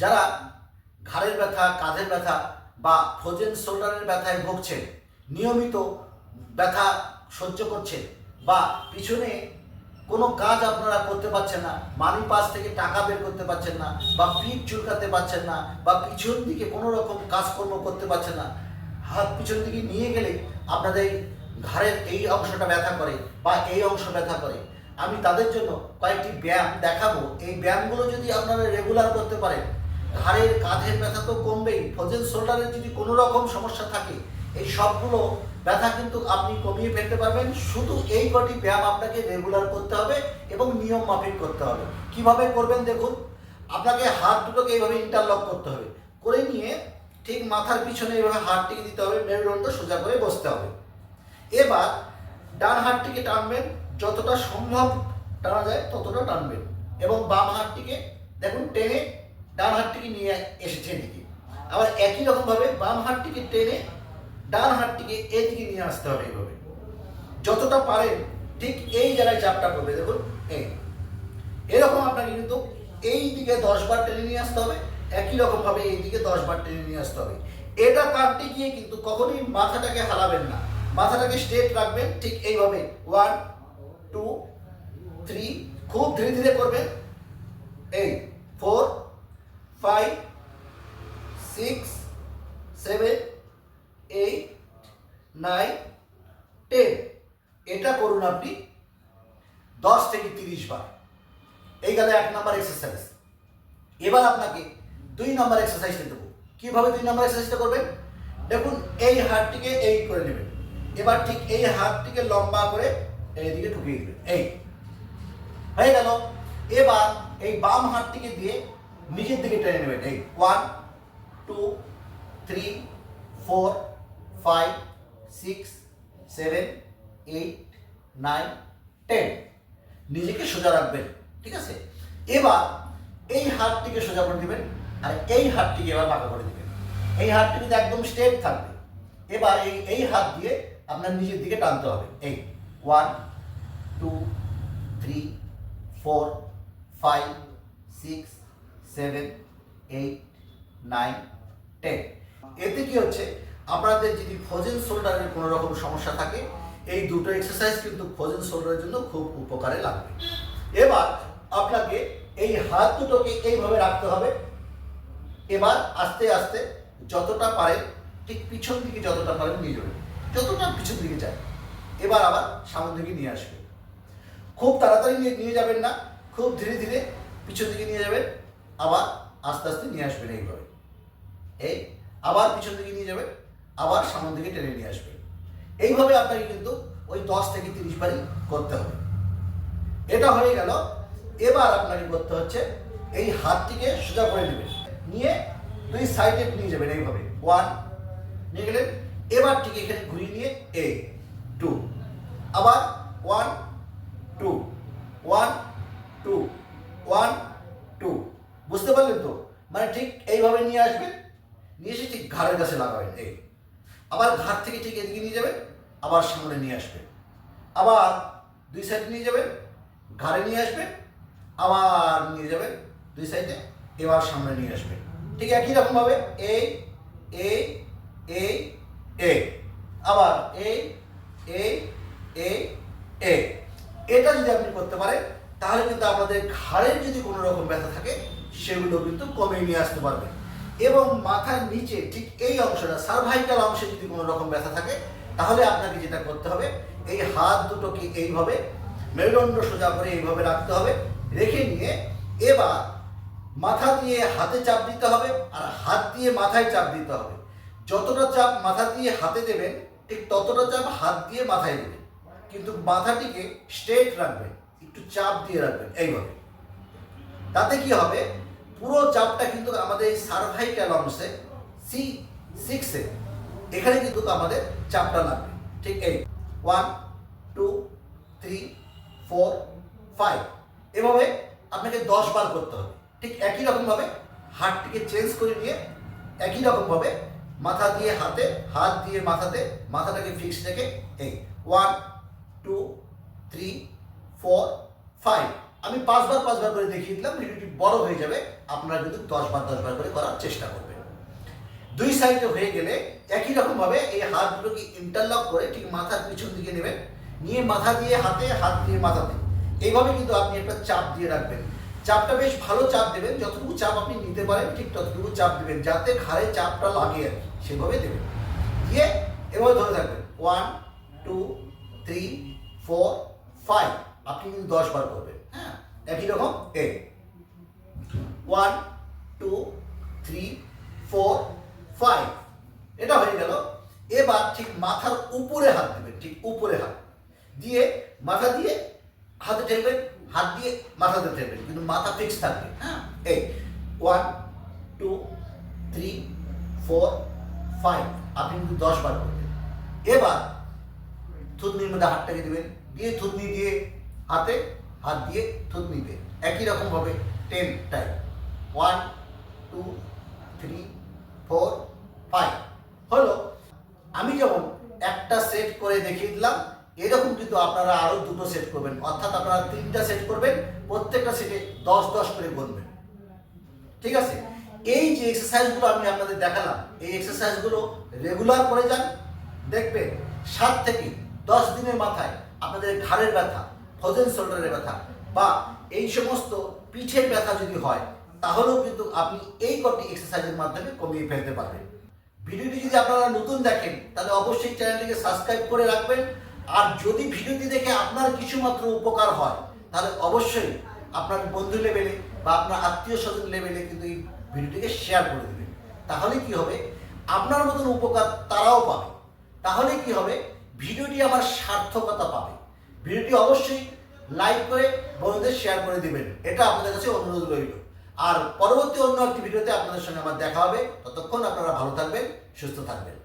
যারা ঘাড়ের ব্যথা, কাঁধের ব্যথা বা ফ্রোজেন শোল্ডারের ব্যথায় ভুগছেন, নিয়মিত ব্যথা সহ্য করছেন বা পিছনে কোনো কাজ আপনারা করতে পারছেন না, মানি পাস থেকে টাকা বের করতে পারছেন না বা পিঠ চুলকাতে পারছেন না বা পিছন দিকে কোনো রকম কাজকর্ম করতে পারছেন না, হাত পিছন দিকে নিয়ে গেলে আপনাদের ঘাড়ের এই অংশটা ব্যথা করে বা এই অংশ ব্যথা করে। আমি তাদের জন্য কয়েকটি ব্যায়াম দেখাবো। এই ব্যায়ামগুলো যদি আপনারা রেগুলার করতে পারেন ঘাড়ের, কাঁধের ব্যথা তো কমবেই। ফ্রোজেন শোল্ডারের যদি কোনো রকম সমস্যা থাকে, এই সবগুলো ব্যথা কিন্তু আপনি কমিয়ে ফেলতে পারবেন। শুধু এই কটি ব্যায়াম আপনাকে রেগুলার করতে হবে এবং নিয়ম মাফিক করতে হবে। কীভাবে করবেন দেখুন, আপনাকে হাত দুটোকে এইভাবে ইন্টারলক করতে হবে। করে নিয়ে ঠিক মাথার পিছনে এইভাবে হাতটিকে দিতে হবে, মেরুদণ্ড সোজা করে বসতে হবে। এবার ডান হাতটিকে টানবেন, যতটা সম্ভব টানা যায় ততটা টানবেন। এবং বাম হাতটিকে দেখুন টেনে ডান হাতটিকে নিয়ে এসেছে এদিকে। আবার একই রকমভাবে বাম হাতটিকে টেনে ডান হাতটিকে এদিকে নিয়ে আসতে হবে এইভাবে। যতটা পারেন ঠিক এই জায়গায় চাপটা পড়বে। দেখুন, এই। এরকম আপনাকে কিন্তু এই দিকে দশ বার টেনে নিয়ে আসতে হবে, একই রকম ভাবে এই দিকে দশ বার টেনে নিয়ে আসতে হবে। এটা কাটতে গিয়ে কিন্তু কখনোই মাথাটাকে হারাবেন না। মাথাটাকে স্ট্রেট রাখবেন, ঠিক এইভাবে। ওয়ান টু থ্রি খুব ধীরে ধীরে করবেন। এই four five six seven eight nine ten এটা করুন আপনি দশ থেকে তিরিশ বার। এই গেল এক নাম্বার এক্সারসাইজ এবার আপনাকে দুই নাম্বার এক্সারসাইজটা দেবো। কীভাবে দুই নাম্বার এক্সারসাইজটা করবেন? দেখুন, এই হাতটিকে এই করে নেবেন। এবার ঠিক এই হাতটিকে লম্বা করে এইদিকে ঢুকিয়ে দেবেন। এই। হয়ে গেল। এবার এই বাম হাতটিকে দিয়ে নিজের দিকে টেনে নেবেন। এই one two three four five six seven eight nine ten নিজেকে সোজা রাখবেন, ঠিক আছে? এবার এই হাতটিকে সোজা করে দিবেন আর এই হাতটিকে এবার বাঁকা করে দিবেন। এই হাতটি কিন্তু একদম স্ট্রেট থাকবে, এবার এই এই হাত দিয়ে আপনার নিজের দিকে টানতে হবে। এই one two three four five six seven eight nine ten এতে কি হচ্ছে? আপনাদের যদি ফ্রোজেন শোল্ডারের কোনো রকম সমস্যা থাকে, এই দুটো এক্সারসাইজ কিন্তু ফ্রোজেন শোল্ডারের জন্য খুব উপকারে লাগবে। এবার আপনাকে এই হাত দুটোকে এইভাবে রাখতে হবে। এবার আস্তে আস্তে যতটা পারেন ঠিক পিছন দিকে যতটা পারেন নিয়ে যাবেন। যতটা পিছন দিকে যায়, এবার আবার সামনের দিকে নিয়ে আসবে খুব তাড়াতাড়ি নিয়ে নিয়ে যাবেন না, খুব ধীরে ধীরে পিছন দিকে নিয়ে যাবেন। আবার আস্তে আস্তে নিয়ে আসবেন এইভাবে। এই আবার পিছন দিকে নিয়ে যাবেন, আবার সামনের দিকে টেনে নিয়ে আসবেন। এইভাবে আপনাকে কিন্তু ওই দশ থেকে তিরিশ বারই করতে হবে। এটা হয়ে গেল, এবার আপনাকে করতে হচ্ছে এই হাতটিকে সোজা করে নেবেন। নিয়ে দুই সাইডে নিয়ে যাবেন এইভাবে। ওয়ান, নিয়ে গেলেন। এবার ঠিক এখানে ঘুরিয়ে নিয়ে এ, টু। আবার one two one two one two বুঝতে পারলেন তো মানে ঠিক এইভাবে নিয়ে আসবেন নিয়ে এসে ঠিক ঘাড়ের কাছে লাগাবেন, এই। আবার ঘাট থেকে ঠিক এদিকে নিয়ে যাবেন, আবার সামনে নিয়ে আসবে আবার দুই সাইড নিয়ে যাবেন, ঘাড়ে নিয়ে আসবেন, আবার নিয়ে যাবেন দুই সাইডে এবার সামনে নিয়ে আসবে ঠিক একই রকমভাবে এই এই এই এ আবার এই এই এই এ। এটা যদি আপনি করতে পারেন, তাহলে কিন্তু আপনাদের ঘাড়ের যদি কোনো রকম ব্যথা থাকে, সেগুলো কিন্তু কমে নিয়ে আসতে পারবেন। এবং মাথার নিচে ঠিক এই অংশটা সার্ভাইকাল অংশে যদি কোনো রকম ব্যথা থাকে, তাহলে আপনাকে যেটা করতে হবে, এই হাত দুটোকে এইভাবে মেরুদণ্ড সোজা করে এইভাবে রাখতে হবে, রেখে নিয়ে এবার মাথা দিয়ে হাতে চাপ দিতে হবে আর হাত দিয়ে মাথায় চাপ দিতে হবে। যতটা চাপ মাথা দিয়ে হাতে দেবেন, ঠিক ততটা চাপ হাত দিয়ে মাথায় দেবেন। কিন্তু মাথাটিকে স্ট্রেট রাখবেন, একটু চাপ দিয়ে রাখবেন, এইভাবে। তাতে কি হবে? পুরো চাপটা কিন্তু আমাদের এই সার্ভাইকাল অংশে সি সিক্সে এখানে কিন্তু আমাদের চাপটা লাগবে। ঠিক এই one two three four five এভাবে আপনাকে দশ বার করতে হবে। ঠিক একই রকমভাবে হাতটিকে চেঞ্জ করে নিয়ে, একই রকমভাবে মাথা দিয়ে হাতে, হাত দিয়ে মাথাতে, মাথাটাকে ফিক্স রেখে, এই one two three four five আমি পাঁচবার পাঁচবার করে দেখিয়ে দিলাম, ভিডিওটি বড় হয়ে যাবে। আপনারা কিন্তু দশবার দশবার করে করার চেষ্টা করবেন। দুই সাইডে হয়ে গেলে একই রকম ভাবে এই হাতগুলোকে ইন্টারলক করে ঠিক মাথার পিছন দিকে নেবেন। নিয়ে মাথা দিয়ে হাতে, হাত দিয়ে মাথা মাথাতে এইভাবে কিন্তু আপনি একটা চাপ দিয়ে রাখবেন। চাপটা বেশ ভালো চাপ দেবেন। যতটুকু চাপ আপনি নিতে পারেন, ঠিক ততটুকু চাপ দেবেন, যাতে ঘাড়ে চাপটা লাগে আর কি, সেভাবে দেবেন। দিয়ে এভাবে ধরে থাকবেন। One two three four five আপনি কিন্তু দশ বার করবেন। একই রকম? এ one two three four five এটা হয়ে গেল। এবার ঠিক মাথার উপরে হাত দেবেন, ঠিক উপরে হাত। দিয়ে মাথা দিয়ে হাতে ঠেলবেন, হাত দিয়ে মাথাতে ঠেলবেন, কিন্তু মাথা ফিক্স থাকবে হ্যাঁ? এই one two three four five আপনি কিন্তু দশ বার করবেন এবার থুতনির মধ্যে হাতটাকে দেবেন। দিয়ে থুতনি দিয়ে হাতে হাত দিয়ে থুত থুতনিতে একই রকম ভাবে ten time one two three four five হলো, আমি যেমন একটা সেট করে দেখিয়ে দিলাম এরকম কিন্তু আপনারা আরও দুটো সেট করবেন। অর্থাৎ আপনারা তিনটা সেট করবেন, প্রত্যেকটা সেটে দশ দশ করে গুনবেন। ঠিক আছে? এই যে এক্সারসাইজগুলো আমি আপনাদের দেখালাম, এই এক্সারসাইজগুলো রেগুলার করে যান। দেখবেন, সাত থেকে দশ দিনের মাথায় আপনাদের ঘাড়ের ব্যথা ফোজেন শোল্ডারের ব্যথা বা এই সমস্ত পিঠের ব্যথা যদি হয়, তাহলেও কিন্তু আপনি এই কটি এক্সারসাইজের মাধ্যমে কমিয়ে ফেলতে পারবেন। ভিডিওটি যদি আপনারা নতুন দেখেন, তাহলে অবশ্যই চ্যানেলটিকে সাবস্ক্রাইব করে রাখবেন। আর যদি ভিডিওটি দেখে আপনার কিছুমাত্র উপকার হয়, তাহলে অবশ্যই আপনার বন্ধু লেভেলে বা আপনার আত্মীয় স্বজন লেভেলে কিন্তু এই ভিডিওটিকে শেয়ার করে দেবেন। তাহলে কি হবে? আপনার মতন উপকার তারাও পাবে। তাহলে কি হবে? ভিডিওটি আমার সার্থকতা পাবে। ভিডিওটি অবশ্যই লাইক করে বন্ধুদের শেয়ার করে দিবেন। এটা আপনাদের কাছে অনুরোধ রইল। আর পরবর্তী অন্য একটি ভিডিওতে আপনাদের সঙ্গে আমার দেখা হবে। ততক্ষণ আপনারা ভালো থাকবেন, সুস্থ থাকবেন।